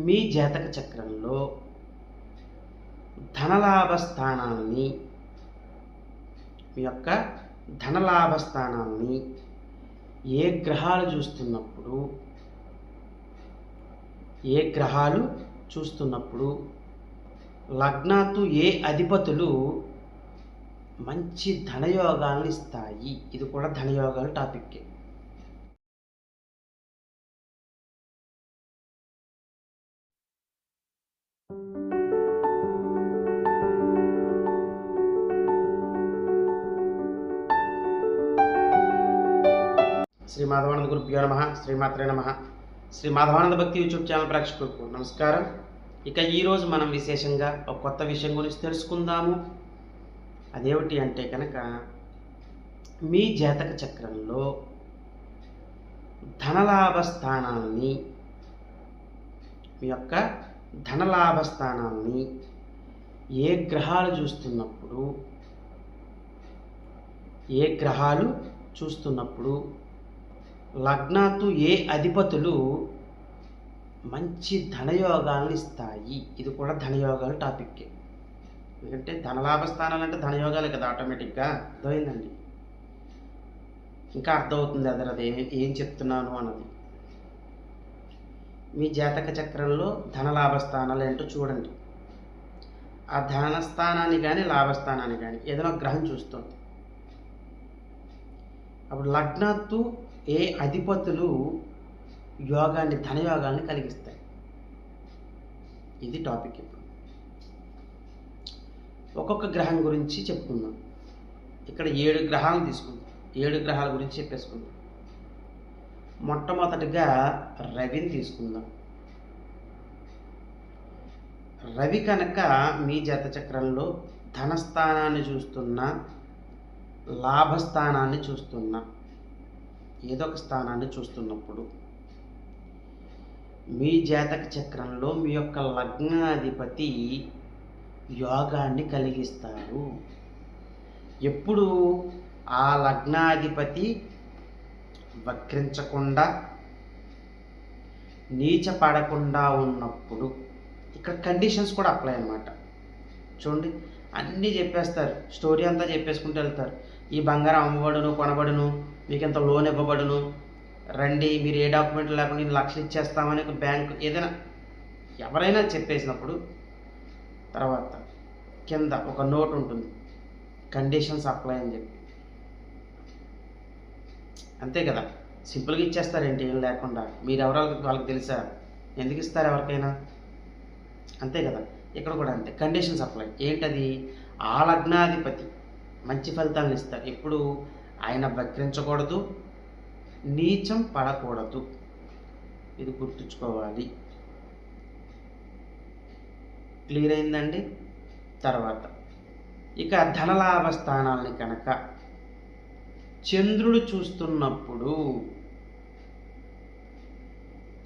మీ జాతక చక్రంలో ధనలాభ స్థానాన్ని మీ యొక్క ధనలాభ స్థానాన్ని ఏ గ్రహాలు చూస్తున్నప్పుడు ఏ గ్రహాలు చూస్తున్నప్పుడు లగ్నాతు ఏ అధిపతులు మంచి ధనయోగాలను ఇస్తాయి. ఇది కూడా ధనయోగాల టాపిక్కే. శ్రీ మాధవానంద గురుభ్యో నమ శ్రీమాత్రే నమ. శ్రీ మాధవానంద భక్తి యూట్యూబ్ ఛానల్ ప్రేక్షకులకు నమస్కారం. ఇక ఈరోజు మనం విశేషంగా ఒక కొత్త విషయం గురించి తెలుసుకుందాము. అదేమిటి అంటే కనుక మీ జాతక చక్రంలో ధనలాభ స్థానాన్ని మీ యొక్క ధనలాభ స్థానాన్ని ఏ గ్రహాలు చూస్తున్నప్పుడు ఏ గ్రహాలు చూస్తున్నప్పుడు లగ్నాతు ఏ అధిపతులు మంచి ధనయోగాలను ఇస్తాయి? ఇది కూడా ధనయోగాల టాపిక్కే ఎందుకంటే ధనలాభ స్థానాలు అంటే ధనయోగాలే కదా ఆటోమేటిక్గా అర్థమైందండి? ఇంకా అర్థమవుతుంది అదర్ అది. ఏం చెప్తున్నాను అన్నది. మీ జాతక చక్రంలో ధనలాభ స్థానాలు ఏంటో చూడండి. ఆ ధన స్థానాన్ని కానీ లాభస్థానాన్ని కానీ ఏదైనా గ్రహం చూస్తుంది. అప్పుడు లగ్నత్తు ఏ అధిపతులు యోగాన్ని ధనయోగాన్ని కలిగిస్తాయి? ఇది టాపిక్ ఇప్పుడు. ఒక్కొక్క గ్రహం గురించి చెప్పుకుందాం. ఇక్కడ ఏడు గ్రహాలు తీసుకుందాం. ఏడు గ్రహాల గురించి చెప్పేసుకుందాం. మొట్టమొదటిగా రవిని తీసుకుందాం. రవి కనుక మీ జత చక్రంలో ధనస్థానాన్ని చూస్తున్నా లాభస్థానాన్ని చూస్తున్నా ఏదో ఒక స్థానాన్ని చూస్తున్నప్పుడు మీ జాతక చక్రంలో మీ యొక్క లగ్నాధిపతి యోగాన్ని కలిగిస్తారు. ఎప్పుడు ఆ లగ్నాధిపతి వక్రించకుండా నీచపడకుండా ఉన్నప్పుడు ఇక్కడ కండిషన్స్ కూడా అప్లై అనమాట చూడండి అన్నీ చెప్పేస్తారు. స్టోరీ అంతా చెప్పేసుకుంటూ వెళ్తారు. ఈ బంగారం అమ్మబడును కొనబడును మీకు ఎంత లోన్ ఇవ్వబడును? రండి మీరు ఏ డాక్యుమెంట్ లేకుండా నేను లక్షలు ఇచ్చేస్తామని ఒక బ్యాంక్ ఏదైనా ఎవరైనా చెప్పేసినప్పుడు తర్వాత కింద ఒక నోట్ ఉంటుంది. కండిషన్స్ అప్లై అని చెప్పి. అంతే కదా? సింపుల్గా ఇచ్చేస్తారేంటి? ఏం లేకుండా. మీరు ఎవరో వాళ్ళకి తెలుసా? ఎందుకు ఇస్తారు ఎవరికైనా? అంతే కదా? ఇక్కడ కూడా అంతే. Conditions apply. ఏంటది? ఆ లగ్నాధిపతి మంచి ఫలితాలను ఇస్తారు. ఎప్పుడు ఆయన వక్రించకూడదు నీచం పడకూడదు. ఇది గుర్తుంచుకోవాలి. క్లియర్ అయిందండి? తర్వాత. ఇక ధనలాభ స్థానాలని కనుక చంద్రుడు చూస్తున్నప్పుడు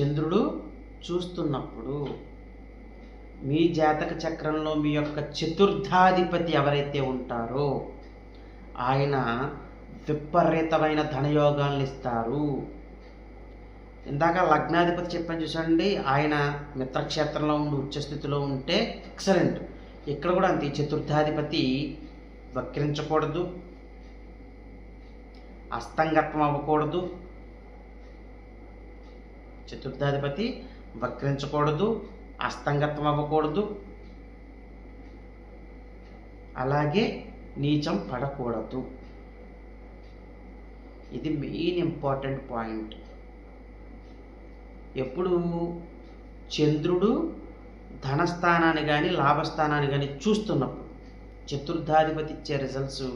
చంద్రుడు చూస్తున్నప్పుడు మీ జాతక చక్రంలో మీ యొక్క చతుర్థాధిపతి ఎవరైతే ఉంటారో ఆయన విపరీతమైన ధనయోగాలను ఇస్తారు ఇందాక లగ్నాధిపతి చెప్పని చూసండి ఆయన మిత్రక్షేత్రంలో ఉండి ఉచ్చస్థితిలో ఉంటే ఎక్సలెంట్ ఇక్కడ కూడా అంతే చతుర్థాధిపతి వక్రించకూడదు అస్తంగత్వం అవ్వకూడదు చతుర్థాధిపతి వక్రించకూడదు అస్తంగత్వం అవ్వకూడదు అలాగే నీచం పడకూడదు. ఇది మెయిన్ ఇంపార్టెంట్ పాయింట్ ఎప్పుడు చంద్రుడు ధనస్థానాన్ని కానీ లాభస్థానాన్ని కానీ చూస్తున్నప్పుడు చతుర్థాధిపతి ఇచ్చే రిజల్ట్స్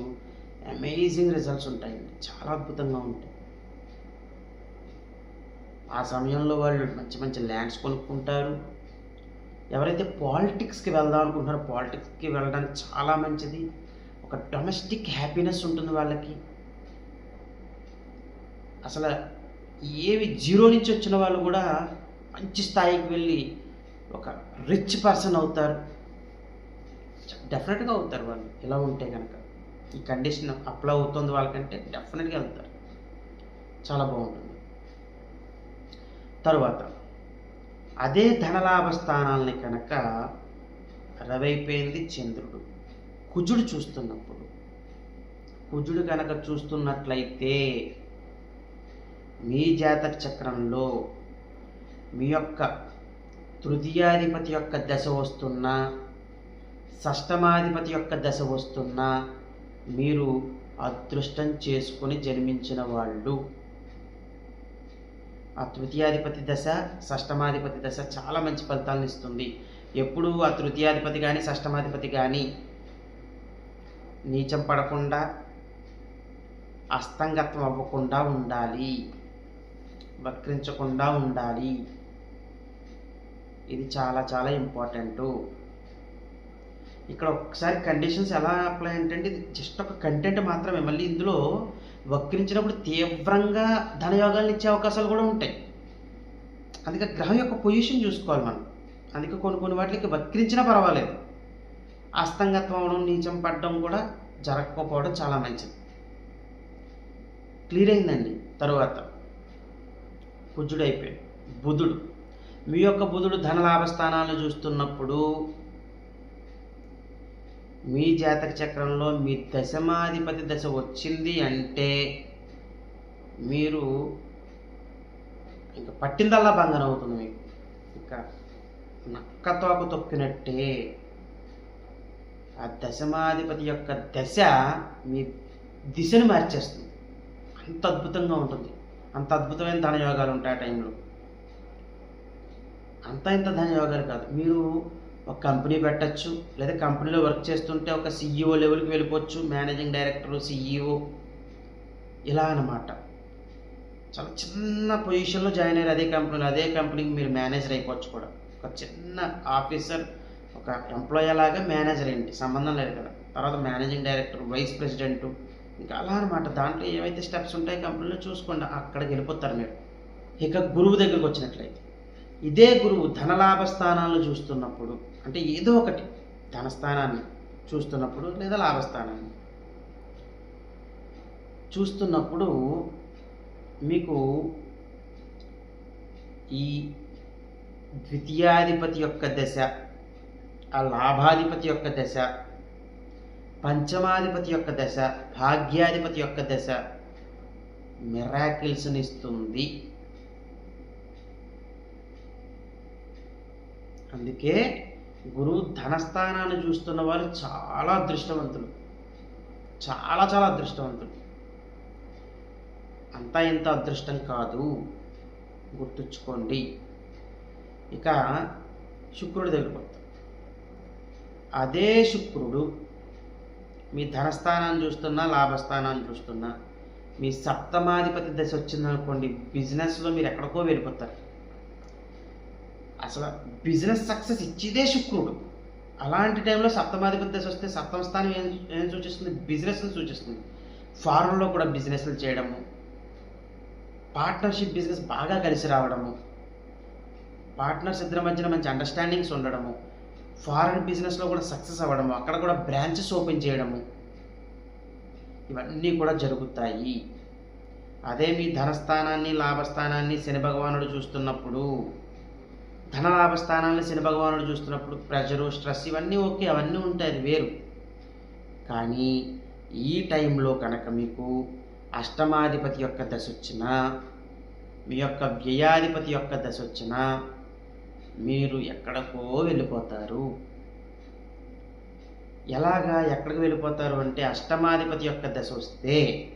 అమేజింగ్ రిజల్ట్స్ ఉంటాయండి చాలా అద్భుతంగా ఉంటాయి. ఆ సమయంలో వాళ్ళు మంచి మంచి ల్యాండ్స్ కొనుక్కుంటారు. ఎవరైతే పాలిటిక్స్కి వెళ్దాం అనుకుంటున్నారో పాలిటిక్స్కి వెళ్ళడానికి చాలా మంచిది. ఒక డొమెస్టిక్ హ్యాపీనెస్ ఉంటుంది వాళ్ళకి. అసలు ఏవి జీరో నుంచి వచ్చిన వాళ్ళు కూడా మంచి స్థాయికి వెళ్ళి ఒక రిచ్ పర్సన్ అవుతారు. డెఫినెట్గా అవుతారు వాళ్ళు. ఇలా ఉంటే కనుక ఈ కండిషన్ అప్లై అవుతుంది వాళ్ళకంటే డెఫినెట్గా వెళ్తారు చాలా బాగుంటుంది. తరువాత అదే ధనలాభ స్థానాలని కనుక రవైపోయింది చంద్రుడు. కుజుడు చూస్తున్నప్పుడు. కుజుడు కనుక చూస్తున్నట్లయితే మీ జాతక చక్రంలో మీ యొక్క తృతీయాధిపతి యొక్క దశ వస్తున్నా షష్టమాధిపతి యొక్క దశ వస్తున్నా మీరు అదృష్టం చేసుకుని జన్మించిన వాళ్ళు. ఆ తృతీయాధిపతి దశ షష్టమాధిపతి దశ చాలా మంచి ఫలితాలను ఇస్తుంది. ఎప్పుడు ఆ తృతీయాధిపతి కానీ షష్టమాధిపతి కానీ నీచం పడకుండా అస్తంగత్వం అవ్వకుండా ఉండాలి. వక్రించకుండా ఉండాలి. ఇది చాలా చాలా ఇంపార్టెంట్ ఇక్కడ ఒకసారి కండిషన్స్ ఎలా అప్లై అంటే ఇది జస్ట్ ఒక కంటెంట్ మాత్రమే. మళ్ళీ ఇందులో వక్రించినప్పుడు తీవ్రంగా ధనయోగాలను ఇచ్చే అవకాశాలు కూడా ఉంటాయి. అందుకే గ్రహం యొక్క పొజిషన్ చూసుకోవాలి మనం. అందుకే కొన్ని కొన్ని వాటికి వక్రించినా పర్వాలేదు. అస్తంగత్వం అవడం నీచం పడడం కూడా జరగకపోవడం చాలా మంచిది. క్లియర్ అయిందండి. తరువాత. కుజుడైపోయాడు బుధుడు. మీ యొక్క బుధుడు ధనలాభ స్థానాలను చూస్తున్నప్పుడు మీ జాతక చక్రంలో మీ దశమాధిపతి దశ వచ్చింది అంటే మీరు ఇంకా పట్టిందల్లా భంగం అవుతుంది మీకు. ఇంకా నక్కతోకు తొక్కినట్టే ఆ దశమాధిపతి యొక్క దశ మీ దిశను మార్చేస్తుంది. అంత అద్భుతంగా ఉంటుంది. అంత అద్భుతమైన ధనయోగాలు ఉంటాయి ఆ టైంలో. అంత ఇంత ధనయోగాలు కాదు. మీరు ఒక కంపెనీ పెట్టచ్చు లేదా కంపెనీలో వర్క్ చేస్తుంటే ఒక సిఇఓ లెవెల్కి వెళ్ళిపోవచ్చు మేనేజింగ్ డైరెక్టర్ సిఇఓ ఇలా అన్నమాట. చాలా చిన్న పొజిషన్లో జాయిన్ అయ్యారు అదే కంపెనీలో. అదే కంపెనీకి మీరు మేనేజర్ అయిపోవచ్చు కూడా. ఒక చిన్న ఆఫీసర్ ఒక ఎంప్లాయీ లాగా మేనేజర్ ఏంటి సంబంధం లేదు కదా. తర్వాత మేనేజింగ్ డైరెక్టర్ వైస్ ప్రెసిడెంట్ ఇంకా అలా అనమాట దాంట్లో ఏవైతే స్టెప్స్ ఉంటాయి కంపెనీలో చూసుకోండి. అక్కడికి వెళ్ళిపోతారు మీరు. ఇక గురువు దగ్గరికి వచ్చినట్లయితే ఇదే గురువు ధనలాభ స్థానాలను చూస్తున్నప్పుడు అంటే ఏదో ఒకటి ధనస్థానాన్ని చూస్తున్నప్పుడు లేదా లాభస్థానాన్ని చూస్తున్నప్పుడు మీకు ఈ ద్వితీయాధిపతి యొక్క దశ ఆ లాభాధిపతి యొక్క దశ పంచమాధిపతి యొక్క దశ భాగ్యాధిపతి యొక్క దశ మిరాకిల్స్నిస్తుంది అందుకే గురువు ధనస్థానాన్ని చూస్తున్న వారు చాలా అదృష్టవంతులు. చాలా చాలా అదృష్టవంతులు. అంతా ఇంత అదృష్టం కాదు. గుర్తుంచుకోండి. ఇక శుక్రుడి దగ్గరికి అదే శుక్రుడు మీ ధనస్థానాన్ని చూస్తున్నా లాభస్థానాన్ని చూస్తున్నా మీ సప్తమాధిపతి దశ వచ్చిందనుకోండి బిజినెస్లో మీరు ఎక్కడికో వెళ్ళిపోతారు. అసలు బిజినెస్ సక్సెస్ ఇచ్చేదే శుక్రుడు. అలాంటి టైంలో సప్తమాధిపతి దశ వస్తే సప్తమ స్థానం ఏం ఏం సూచిస్తుంది? బిజినెస్ని సూచిస్తుంది. ఫారెన్లో కూడా బిజినెస్లు చేయడము పార్ట్నర్షిప్ బిజినెస్ బాగా కలిసి రావడము పార్ట్నర్స్ ఇద్దరి మధ్యన మంచి అండర్స్టాండింగ్స్ ఉండడము ఫారెన్ బిజినెస్లో కూడా సక్సెస్ అవ్వడము అక్కడ కూడా బ్రాంచెస్ ఓపెన్ చేయడము ఇవన్నీ కూడా జరుగుతాయి. అదే మీ ధనస్థానాన్ని లాభస్థానాన్ని శని భగవానుడు చూస్తున్నప్పుడు ధన లాభస్థానాన్ని శని భగవానుడు చూస్తున్నప్పుడు ప్రెషరు స్ట్రెస్ ఇవన్నీ ఓకే అవన్నీ ఉంటాయి అది వేరు. కానీ ఈ టైంలో కనుక మీకు అష్టమాధిపతి యొక్క దశ వచ్చినా మీ యొక్క వ్యయాధిపతి యొక్క దశ వచ్చినా మీరు ఎక్కడికో వెళ్ళిపోతారు. ఎలాగా ఎక్కడికి వెళ్ళిపోతారు అంటే అష్టమాధిపతి యొక్క దశ వస్తే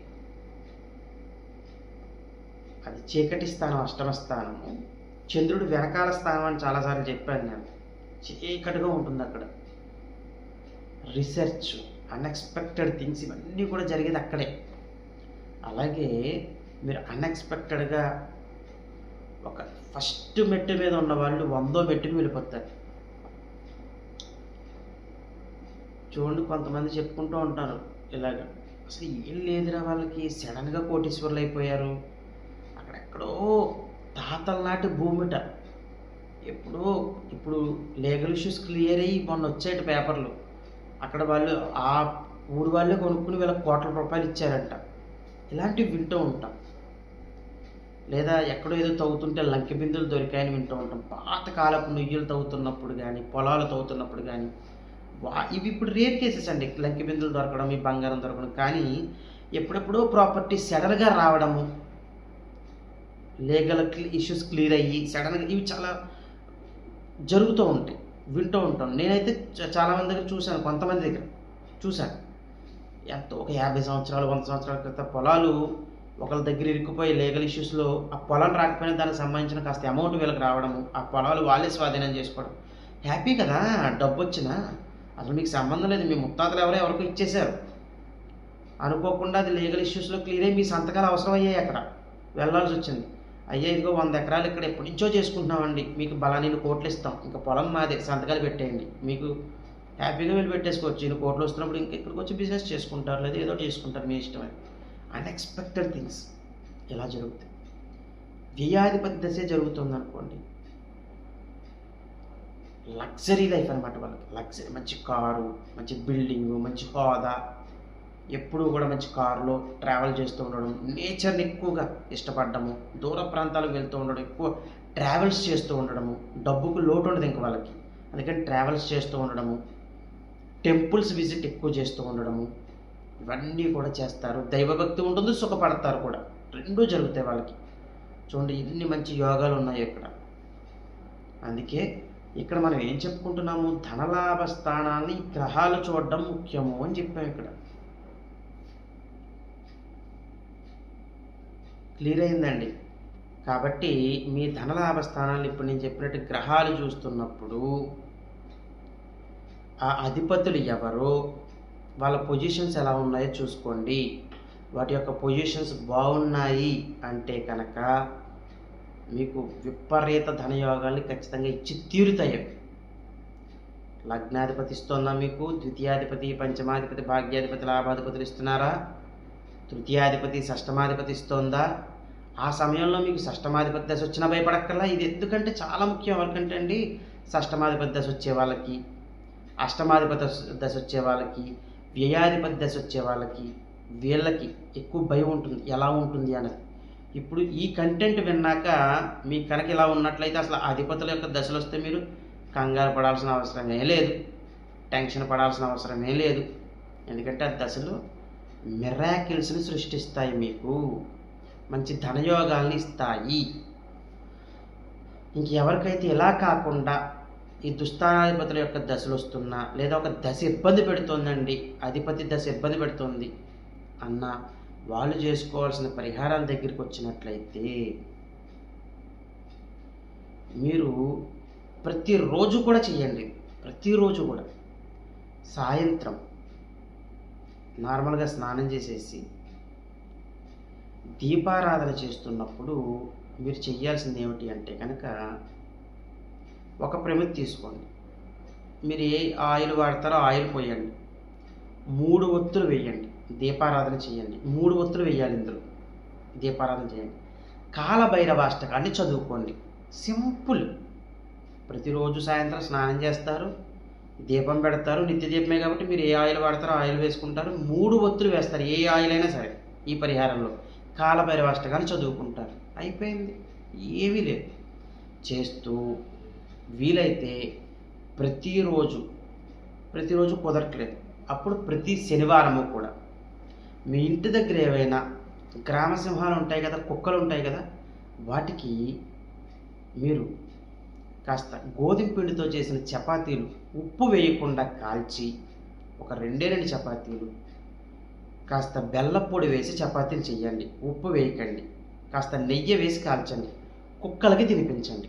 అది చీకటి స్థానం అష్టమ స్థానము చంద్రుడు వెనకాల స్థానం అని చాలాసార్లు చెప్పాను నేను. చీకటిగా ఉంటుంది అక్కడ. రీసెర్చ్ అన్ఎక్స్పెక్టెడ్ థింగ్స్ ఇవన్నీ కూడా జరిగేది అక్కడే. అలాగే మీరు అన్ఎక్స్పెక్టెడ్గా ఒక ఫస్ట్ మెట్టు మీద ఉన్న వాళ్ళు వందో మెట్టు వెళ్ళిపోతారు. చూడండి కొంతమంది చెప్పుకుంటూ ఉంటారు ఇలాగ. అసలు ఏం లేదురా వాళ్ళకి సడన్గా కోటీశ్వర్లు అయిపోయారు. అక్కడెక్కడో తాతల నాటి భూమిట. ఎప్పుడో ఇప్పుడు లీగల్ ఇష్యూస్ క్లియర్ అయ్యి మొన్న వచ్చేటి పేపర్లు. అక్కడ వాళ్ళు ఆ ఊరు వాళ్ళే కొనుక్కుని వీళ్ళకి కోట్ల రూపాయలు ఇచ్చారంట. ఇలాంటివి వింటూ ఉంటాం. లేదా ఎక్కడో ఏదో తవ్వుతుంటే లంకె బిందులు దొరికాయని వింటూ ఉంటాం. పాతకాలపు నుయ్యలు తవ్వుతున్నప్పుడు కానీ పొలాలు తవ్వుతున్నప్పుడు కానీ వా ఇవి ఇప్పుడు రేర్ కేసెస్ అండి. లంకె బిందులు దొరకడం ఈ బంగారం దొరకడం. కానీ ఎప్పుడెప్పుడో ప్రాపర్టీ సడన్గా రావడము లీగల్ ఇష్యూస్ క్లియర్ అయ్యి సడన్గా ఇవి చాలా జరుగుతూ ఉంటాయి వింటూ ఉంటాం. నేనైతే చ- దగ్గర చూశాను కొంతమంది దగ్గర చూశాను. ఎంతో ఒక యాభై సంవత్సరాలు వంద సంవత్సరాల క్రితం పొలాలు ఒకళ్ళ దగ్గర ఇరుక్కుపోయి లీగల్ ఇష్యూస్లో ఆ పొలం రాకపోయినా దానికి సంబంధించిన కాస్త అమౌంట్ వీళ్ళకి రావడము ఆ పొలాలు వాళ్ళే స్వాధీనం చేసుకోవడం. హ్యాపీ కదా? డబ్బు వచ్చినా? అసలు మీకు సంబంధం లేదు. మీ ముత్తాతలు ఎవరో ఎవరికో ఇచ్చేశారు. అనుకోకుండా అది లీగల్ ఇష్యూస్లో క్లియర్ అయ్యి మీ సంతకాలు అవసరం అయ్యాయి అక్కడ. వెళ్ళాల్సి వచ్చింది. అయ్యా ఇదిగో వంద ఎకరాలు ఇక్కడ ఎప్పటి నుంచో చేసుకుంటున్నామండి. మీకు బలానీని కోట్లు ఇస్తాం. ఇంకా పొలం మాదే. సంతకాలు పెట్టేయండి. మీకు హ్యాపీగా వెళ్ళి పెట్టేసుకోవచ్చు. ఈయన కోట్లు వస్తున్నప్పుడు ఇంకా ఇక్కడికి వచ్చి బిజినెస్ చేసుకుంటారు లేదా ఏదో చేసుకుంటారు మీ ఇష్టమే. అన్ఎక్స్పెక్టెడ్ థింగ్స్ ఇలా జరుగుతాయి? వ్యయాధిపతి దశే జరుగుతుంది అనుకోండి లగ్జరీ లైఫ్ అనమాట వాళ్ళకి. లగ్జరీ మంచి కారు మంచి బిల్డింగ్ మంచి హోదా ఎప్పుడూ కూడా మంచి కారులో ట్రావెల్ చేస్తూ ఉండడం నేచర్ని ఎక్కువగా ఇష్టపడడము దూర ప్రాంతాలకు వెళ్తూ ఉండడం ఎక్కువ ట్రావెల్స్ చేస్తూ ఉండడము డబ్బుకు లోటు ఉండదు ఇంక వాళ్ళకి. అందుకని ట్రావెల్స్ చేస్తూ ఉండడము టెంపుల్స్ విజిట్ ఎక్కువ చేస్తూ ఉండడము ఇవన్నీ కూడా చేస్తారు. దైవభక్తి ఉంటుంది సుఖపడతారు కూడా. రెండూ జరుగుతాయి వాళ్ళకి. చూడండి ఇన్ని మంచి యోగాలు ఉన్నాయి ఇక్కడ. అందుకే ఇక్కడ మనం ఏం చెప్పుకుంటున్నాము? ధనలాభ స్థానాన్ని గ్రహాలు చూడడం ముఖ్యము అని చెప్పాం ఇక్కడ. క్లియర్ అయిందండి? కాబట్టి మీ ధనలాభ స్థానాన్ని ఇప్పుడు నేను చెప్పినట్టు గ్రహాలు చూస్తున్నప్పుడు ఆ అధిపతులు ఎవరో? వాళ్ళ పొజిషన్స్ ఎలా ఉన్నాయో చూసుకోండి. వాటి యొక్క పొజిషన్స్ బాగున్నాయి అంటే కనుక మీకు విపరీత ధనయోగాల్ని ఖచ్చితంగా ఇచ్చి తీరుతాయి లగ్నాధిపతి ఇస్తుందా మీకు? ద్వితీయాధిపతి పంచమాధిపతి భాగ్యాధిపతి లాభాధిపతులు ఇస్తున్నారా? తృతీయాధిపతి షష్టమాధిపతి ఇస్తోందా? ఆ సమయంలో మీకు షష్టమాధిపతి దశ వచ్చినా భయపడక్కర్లా. ఇది ఎందుకంటే చాలా ముఖ్యం ఎవరికంటే అండి? షష్టమాధిపతి దశ వచ్చే వాళ్ళకి అష్టమాధిపతి దశ వచ్చే వాళ్ళకి వ్యయాధిపతి దశ వచ్చే వాళ్ళకి వీళ్ళకి ఎక్కువ భయం ఉంటుంది. ఎలా ఉంటుంది అన్నది. ఇప్పుడు ఈ కంటెంట్ విన్నాక మీ కనుక ఇలా ఉన్నట్లయితే అసలు అధిపతుల యొక్క దశలు వస్తే మీరు కంగారు పడాల్సిన అవసరమే లేదు. టెన్షన్ పడాల్సిన అవసరమే లేదు. ఎందుకంటే ఆ దశలు మిరాకిల్స్ని సృష్టిస్తాయి మీకు. మంచి ధనయోగాల్ని ఇస్తాయి. ఇంకెవరికైతే ఇలా కాకుండా ఈ దుస్థానాధిపతుల యొక్క దశలు వస్తున్నా లేదా ఒక దశ ఇబ్బంది పెడుతోందండి అధిపతి దశ ఇబ్బంది పెడుతోంది అన్న వాళ్ళు చేసుకోవాల్సిన పరిహారాల దగ్గరికి వచ్చినట్లయితే మీరు ప్రతిరోజు కూడా చేయండి ప్రతిరోజు కూడా. సాయంత్రం నార్మల్గా స్నానం చేసేసి దీపారాధన చేస్తున్నప్పుడు మీరు చెయ్యాల్సింది ఏమిటి అంటే కనుక ఒక ప్రమిది తీసుకోండి. మీరు ఏ ఆయిల్ వాడతారో ఆయిల్ పోయండి. మూడు ఒత్తులు వేయండి. దీపారాధన చేయండి. మూడు ఒత్తులు వేయాలి ఇందులో. దీపారాధన చేయండి. కాలభైరవాష్టకాన్ని చదువుకోండి. సింపుల్. ప్రతిరోజు సాయంత్రం స్నానం చేస్తారు. దీపం పెడతారు. నిత్య దీపమే కాబట్టి మీరు ఏ ఆయిల్ వాడతారో ఆయిల్ వేసుకుంటారు. మూడు ఒత్తులు వేస్తారు. ఏ ఆయిల్ అయినా సరే ఈ పరిహారంలో కాలభైరవాష్టకాన్ని చదువుకుంటారు. అయిపోయింది. ఏమీ లేదు. చేస్తూ వీలైతే ప్రతిరోజు ప్రతిరోజు కుదరట్లేదు. అప్పుడు ప్రతి శనివారము కూడా. మీ ఇంటి దగ్గర ఏవైనా గ్రామ సింహాలు ఉంటాయి కదా కుక్కలు ఉంటాయి కదా వాటికి మీరు కాస్త గోధుమ పిండితో చేసిన చపాతీలు ఉప్పు వేయకుండా కాల్చి ఒక రెండే రెండు చపాతీలు కాస్త బెల్లపొడి వేసి చపాతీలు చేయండి. ఉప్పు వేయకండి. కాస్త నెయ్యి వేసి కాల్చండి. కుక్కలకి తినిపించండి.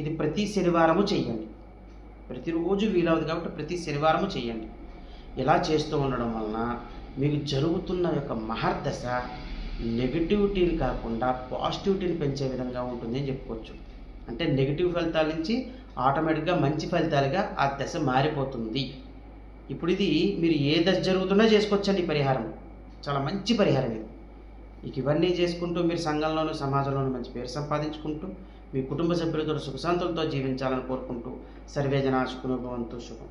ఇది ప్రతి శనివారము చేయండి. ప్రతిరోజు వీలవుతుంది కాబట్టి ప్రతి శనివారము చేయండి. ఇలా చేస్తూ ఉండడం వలన మీకు జరుగుతున్న యొక్క మహర్దశ నెగిటివిటీని కాకుండా పాజిటివిటీని పెంచే విధంగా ఉంటుంది అని చెప్పుకోవచ్చు. అంటే నెగిటివ్ ఫలితాల నుంచి ఆటోమేటిక్గా మంచి ఫలితాలుగా ఆ దశ మారిపోతుంది. ఇప్పుడు ఇది మీరు ఏ దశ జరుగుతున్నా చేసుకోవచ్చండి ఈ పరిహారం. చాలా మంచి పరిహారం ఇది. ఇక ఇవన్నీ చేసుకుంటూ మీరు సంఘంలోనూ సమాజంలోనూ మంచి పేరు సంపాదించుకుంటూ మీ కుటుంబ సభ్యులతో సుఖశాంతులతో జీవించాలని కోరుకుంటూ సర్వేజన శుకునుభవంతు శుభం.